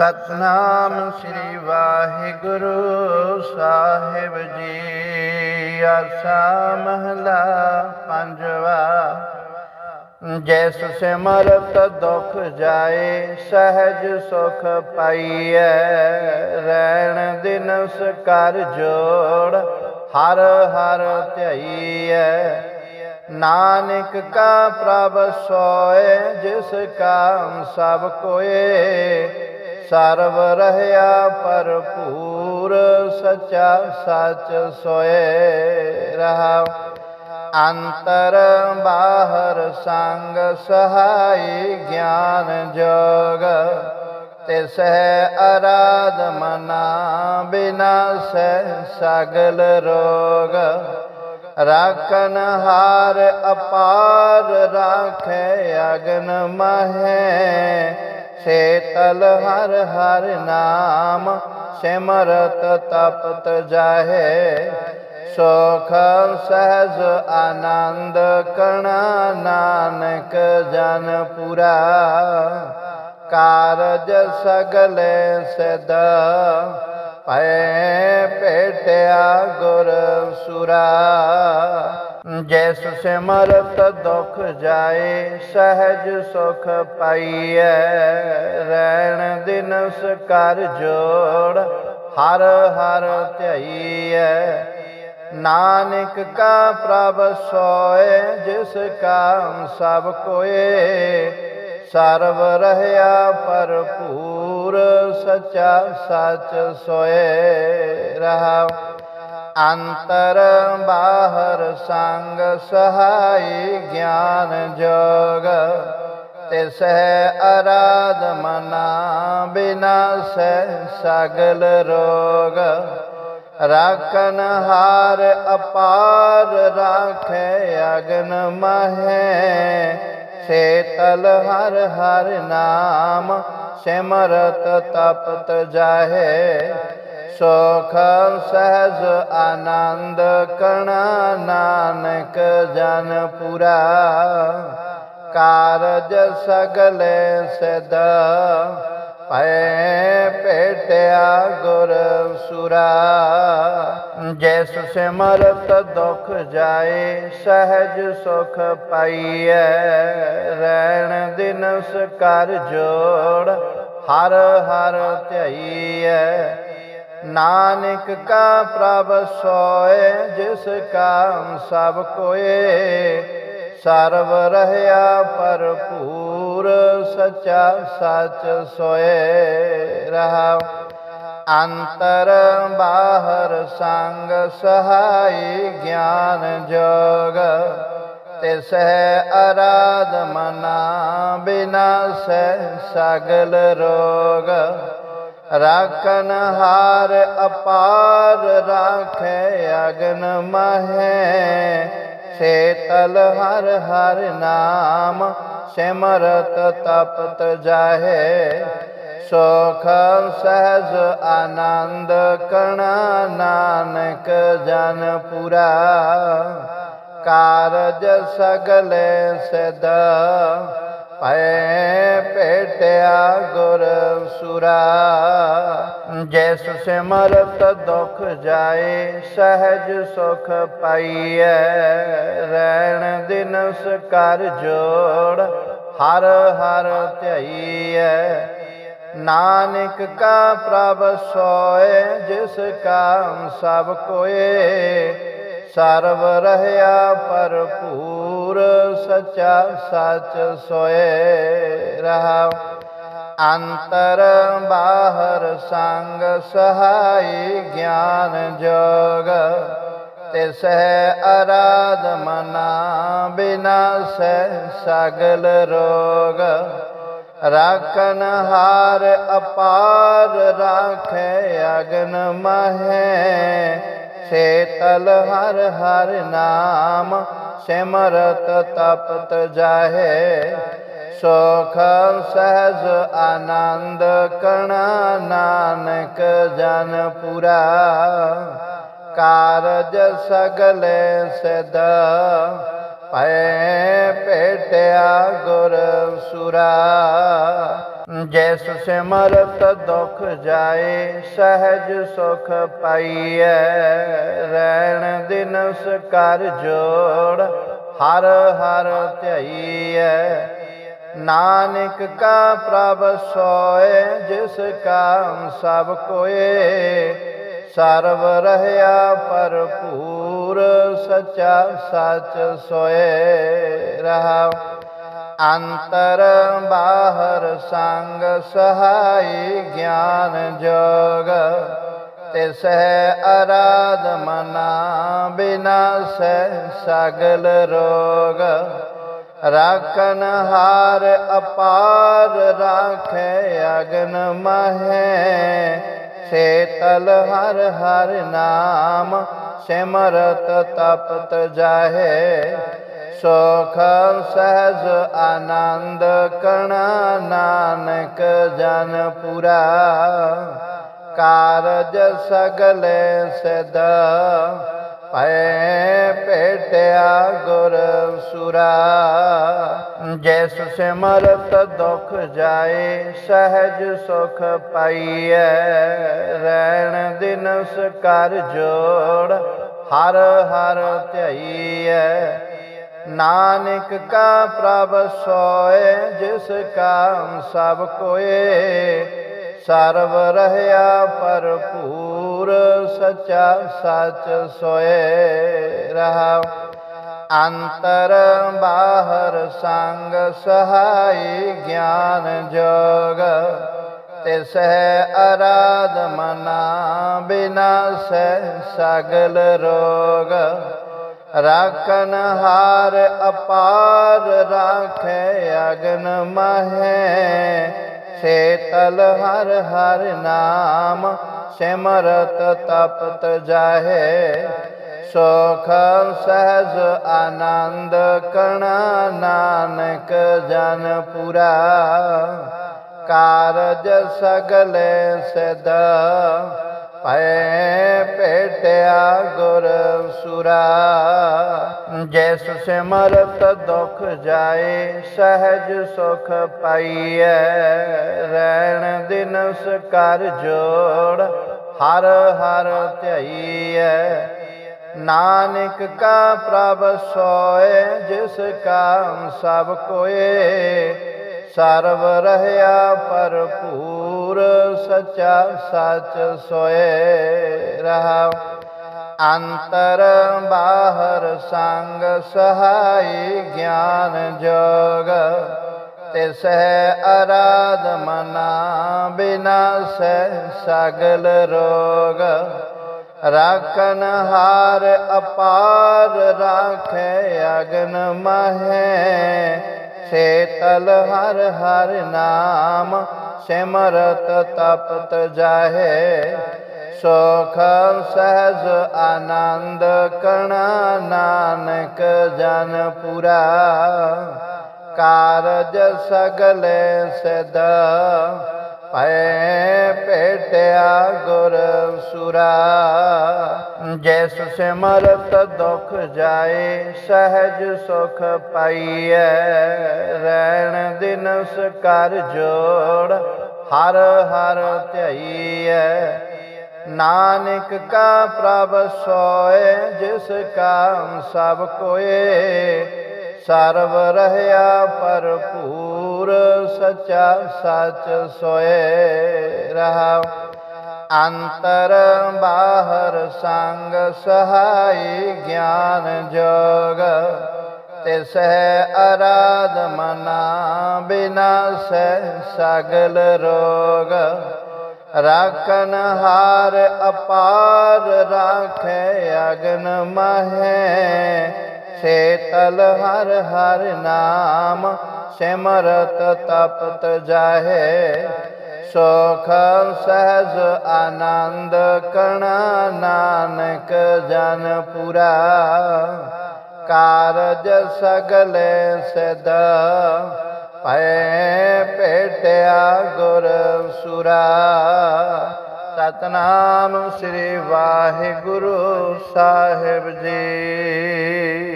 ਸਤਨਾਮ ਸ੍ਰੀ ਵਾਹਿਗੁਰੂ ਸਾਹਿਬ ਜੀ। ਆਸਾ ਮਹਲਾ ਪੰਜਵਾ, ਜੈਸ ਸਿਮਰਤ ਦੁਖ ਜਾਏ, ਸਹਿਜ ਸੁਖ ਪਾਈਐ। ਰਹਿਣ ਦਿਨਸ ਕਰ ਜੋੜ, ਹਰ ਹਰ ਧਿਆਈਐ। ਨਾਨਕ ਕਾ ਪ੍ਰਭ ਸੋਏ, ਜਿਸ ਕਾਮ ਸਭ ਕੋਏ ਸਰਵ ਰਹਿਆ ਭਰਪੂਰ, ਸਚਾ ਸਚ ਸੋਏ ਰਹਾ ਅੰਤਰ ਬਾਹਰ ਸੰਗ ਸਹਾਈ ਗਿਆਨ ਜੋਗ। ਤਿਸ ਹੈ ਅਰਾਧ ਮਨਾ ਬਿਨਾਸੈ ਸਗਲ ਰੋਗ। ਰਾਖਨ ਹਾਰ ਅਪਾਰ ਰਾਖੇ ਅਗਨ ਮਹੈ। ਸੇਤਲ ਹਰ ਹਰ ਨਾਮ, ਸਿਮਰਤ ਤਪਤ ਜਾਹੇ। ਸੁਖ ਸਹਿਜ ਆਨੰਦ ਕਣਾ ਨਾਨਕ ਜਨ ਪੁਰਾ। ਕਾਰਜ ਸਗਲੇ ਸਿਧ ਪੈ ਭੇਟਿਆ ਗੁਰ ਸੁਰਾ। ਜੈਸ ਸਿਮਰਤ ਦੁਖ ਜਾਏ, ਸਹਿਜ ਸੁਖ ਪਾਈਐ। ਰਹਿਣ ਦਿਨਸ ਕਰ ਜੋੜ, ਹਰ ਹਰ ਧਿਆਈਐ। ਨਾਨਕ ਕਾ ਪ੍ਰਭ ਸੋਏ, ਜਿਸ ਕਾ ਸਭ ਕੋਏ। ਸਰਵ ਰਹਿਆ ਭਰਪੂਰ, ਸਚਾ ਸਚ ਸੋਏ ਰਹਾ ਅੰਤਰ ਬਾਹਰ ਸੰਗ ਸਹਾਈ ਗਿਆਨ ਜੋਗ। ਤਿਸ ਹੈ ਅਰਾਧ ਮਨਾ ਬਿਨਾਸੈ ਸਗਲ ਰੋਗ। ਰਾਖਨ ਹਾਰ ਅਪਾਰ ਰਾਖੇ ਅਗਨ ਮਹੈ। ਸੇਤਲ ਹਰ ਹਰ ਨਾਮ ਸਿਮਰਤ ਤਪਤ ਜਾਹੇ। ਸੁਖ ਸਹਿਜ ਆਨੰਦ ਕਣ ਨਾਨਕ ਜਨ ਪੁਰਾ। ਕਾਰਜ ਸਗਲੇ ਸਿਧ ਪੈ ਭੇਟਿਆ ਗੁਰ ਸੁਰਾ। ਜੈਸ ਸਿਮਰਤ ਦੁਖ ਜਾਏ, ਸਹਿਜ ਸੁਖ ਪਾਈਐ। ਰਹਿਣ ਦਿਨਸ ਕਰ ਜੋੜ, ਹਰ ਹਰ ਧਿਆਈਐ ਨਾਨਕ ਕਾ ਪ੍ਰਭ ਸੋਏ, ਜਿਸ ਕਾ ਸਭ ਕੋਏ ਸਰਵ ਰਹਿਆ ਭਰਪੂਰ, ਸਚਾ ਸਚ ਸੋਏ ਰਹਾ। ਅੰਤਰ ਬਾਹਰ ਸੰਗ ਸਹਾਈ ਗਿਆਨ ਜੋਗ ਤਿਸ ਹੈ ਅਰਾਧ ਮਨਾ ਬਿਨਾਸੈ ਸਗਲ ਰੋਗ। ਰਾਖਨ ਹਾਰ ਅਪਾਰ ਰਾਖੇ ਅਗਨ ਮਹੈ। ਸੇਤਲ ਹਰ ਹਰ ਨਾਮ, ਸਿਮਰਤ ਤਪਤ ਜਾਹੇ। ਸੁਖ ਸਹਿਜ ਆਨੰਦ ਕਣਾ ਨਾਨਕ ਜਨ ਪੁਰਾ। ਕਾਰਜ ਸਗਲੇ ਸਦਾ ਪੈ ਪੇਟਿਆ ਗੁਰ ਸੁਰਾ। ਜੈਸ ਸਿਮਰਤ ਦੁਖ ਜਾਏ, ਸਹਿਜ ਸੁਖ ਪਾਈਐ। ਰਹਿਣ ਦਿਨਸ ਕਰ ਜੋੜ, ਹਰ ਹਰ ਧਿਆਈਐ। ਨਾਨਕ ਕਾ ਪ੍ਰਭ ਸੋਏ, ਜਿਸ ਕਾ ਸਭ ਕੋਏ। ਸਰਵ ਰਹਿਆ ਭਰਪੂਰ, ਸਚਾ ਸਚ ਸੋਏ ਰਹਾ ਅੰਤਰ ਬਾਹਰ ਸੰਗ ਸਹਾਈ ਗਿਆਨ ਜੋਗ। ਤਿਸ ਹੈ ਅਰਾਧ ਮਨਾ ਬਿਨਾਸੈ ਸਗਲ ਰੋਗ। ਰਾਖਨ ਹਾਰ ਅਪਾਰ ਰਾਖੇ ਅਗਨ ਮਹੈ। ਸੇਤਲ ਹਰ ਹਰ ਨਾਮ ਸਿਮਰਤ ਤਪਤ ਜਾਹੇ। ਸੁਖ ਸਹਿਜ ਆਨੰਦ ਕਣ ਨਾਨਕ ਜਨ ਪੁਰਾ। ਕਾਰਜ ਸਗਲੇ ਸਿਧ ਪੈ ਭੇਟਿਆ ਗੁਰ ਸੁਰਾ। ਜੈਸ ਸਿਮਰਤ ਦੁਖ ਜਾਏ, ਸਹਿਜ ਸੁਖ ਪਾਈਐ। ਰਹਿਣ ਦਿਨਸ ਕਰ ਜੋੜ, ਹਰ ਹਰ ਧਿਆਈਐ। ਨਾਨਕ ਕਾ ਪ੍ਰਭ ਸੋਏ, ਜਿਸ ਕਾਮ ਸਭ ਕੋਏ, ਸਰਬ ਰਹਿਆ ਭਰਪੂਰ, ਸਚਾ ਸਚ ਸੋਏ ਰਹਾ ਅੰਤਰ ਬਾਹਰ ਸੰਗ ਸਹਾਈ ਗਿਆਨ ਜੋਗ ਤਿਸ ਹੈ ਅਰਾਧ ਮਨਾ ਬਿਨਾਸੈ ਸਗਲ ਰੋਗ। ਰਾਖਨ ਹਾਰ ਅਪਾਰ ਰਾਖੇ ਅਗਨ ਮਹੈ। ਸੇਤਲ ਹਰ ਹਰ ਨਾਮ, ਸਿਮਰਤ ਤਪਤ ਜਾਹੇ। ਸੁਖ ਸਹਿਜ ਆਨੰਦ ਕਣ ਨਾਨਕ ਜਨ ਪੁਰਾ। ਕਾਰਜ ਸਗਲੇ ਸਦਾ ਪੈ ਭੇਟਿਆ ਗੁਰ ਸੁਰਾ। ਜੈਸ ਸਿਮਰਤ ਦੁਖ ਜਾਏ, ਸਹਿਜ ਸੁਖ ਪਾਈਐ। ਰਹਿਣ ਦਿਨਸ ਕਰ ਜੋੜ, ਹਰ ਹਰ ਧਿਆਈਐ। ਨਾਨਕ ਕਾ ਪ੍ਰਭ ਸੋਏ, ਜਿਸ ਕਾ ਸਭ ਕੋਏ। ਸਰਵ ਰਹਿਆ ਭਰਪੂਰ। ਸਚਾ ਸਚ ਸੋਏ ਰਹਾ ਅੰਤਰ ਬਾਹਰ ਸੰਗ ਸਹਾਈ ਗਿਆਨ ਜੋਗ। ਤਿਸ ਹੈ ਅਰਾਧ ਮਨਾ ਬਿਨਾਸੈ ਸਗਲ ਰੋਗ। ਰਾਖਨ ਹਾਰ ਅਪਾਰ ਰਾਖੇ ਅਗਨ ਮਹੈ। ਸੇਤਲ ਹਰ ਹਰ ਨਾਮ ਸਿਮਰਤ ਤਪਤ ਜਾਹੇ ਸੁਖ ਸਹਿਜ ਆਨੰਦ ਕਣ ਨਾਨਕ ਜਨ ਪੁਰਾ। ਕਾਰਜ ਸਗਲੇ ਸਦਾ ਭੈ ਭੇਟਿਆ ਗੁਰ ਸੁਰਾ, ਜੈਸ ਸਿਮਰਤ ਦੁਖ ਜਾਏ, ਸਹਿਜ ਸੁਖ ਪਾਈਐ। ਰਹਿਣ ਦਿਨਸ ਕਰ ਜੋੜ, ਹਰ ਹਰ ਧਿਆਈਐ। ਨਾਨਕ ਕਾ ਪ੍ਰਭ ਸੋਏ, ਜਿਸ ਕਾ ਸਭ ਕੋਏ ਸਰਬ ਰਹਿਆ ਭਰਪੂਰ, ਸਚਾ ਸਚ ਸੋਏ ਰਹਾ। ਅੰਤਰ ਬਾਹਰ ਸੰਗ ਸਹਾਈ ਗਿਆਨ ਜੋਗ। ਤਿਸ ਹੈ ਅਰਾਧ ਮਨਾ ਬਿਨਾਸੈ ਸਗਲ ਰੋਗ। ਰਾਖਨ ਹਾਰ ਅਪਾਰ ਰਾਖੇ ਅਗਨ ਮਹੈ। ਸੇਤਲ ਹਰ ਹਰ ਨਾਮ, ਸਿਮਰਤ ਤਪਤ ਜਾਹੇ। ਸੁਖ ਸਹਿਜ ਆਨੰਦ ਕਣ ਨਾਨਕ ਜਨ ਪੁਰਾ। ਕਾਰਜ ਸਗਲੇ ਸਦਾ ਭੈ ਭੇਟਿਆ ਗੁਰ ਸੁਰਾ। ਜੈਸ ਸਿਮਰਤ ਦੁਖ ਜਾਏ, ਸਹਿਜ ਸੁਖ ਪਾਈਐ। ਰਹਿਣ ਦਿਨਸ ਕਰ ਜੋੜ, ਹਰ ਹਰ ਧਿਆਈਐ। ਨਾਨਕ ਕਾ ਪ੍ਰਭ ਸੋਏ, ਜਿਸ ਕਾਮ ਸਭ ਕੋਏ। ਸਰਵ ਰਹਿਆ ਭਰਪੂਰ ਸਚਾ ਸਚ ਸੋਏ ਰਹਾ ਅੰਤਰ ਬਾਹਰ ਸੰਗ ਸਹਾਈ ਗਿਆਨ ਜੋਗ। ਤਿਸ ਹੈ ਅਰਾਧ ਮਨਾ ਬਿਨਾਸੈ ਸਗਲ ਰੋਗ। ਰਾਖਨ ਹਾਰ ਅਪਾਰ ਰਾਖੇ ਅਗਨ ਮਹੈ। ਸੇਤਲ ਹਰ ਹਰ ਨਾਮ ਸਿਮਰਤ ਤਪਤ ਜਾਹੇ, ਸੁਖ ਸਹਿਜ ਆਨੰਦ ਕਣ ਨਾਨਕ ਜਨ ਪੁਰਾ। ਕਾਰਜ ਸਗਲੇ ਸਦ ਪੈ ਭੇਟਿਆ ਗੁਰ ਸੁਰਾ। ਸਤਨਾਮ ਸ੍ਰੀ ਵਾਹਿਗੁਰੂ ਸਾਹਿਬ ਜੀ।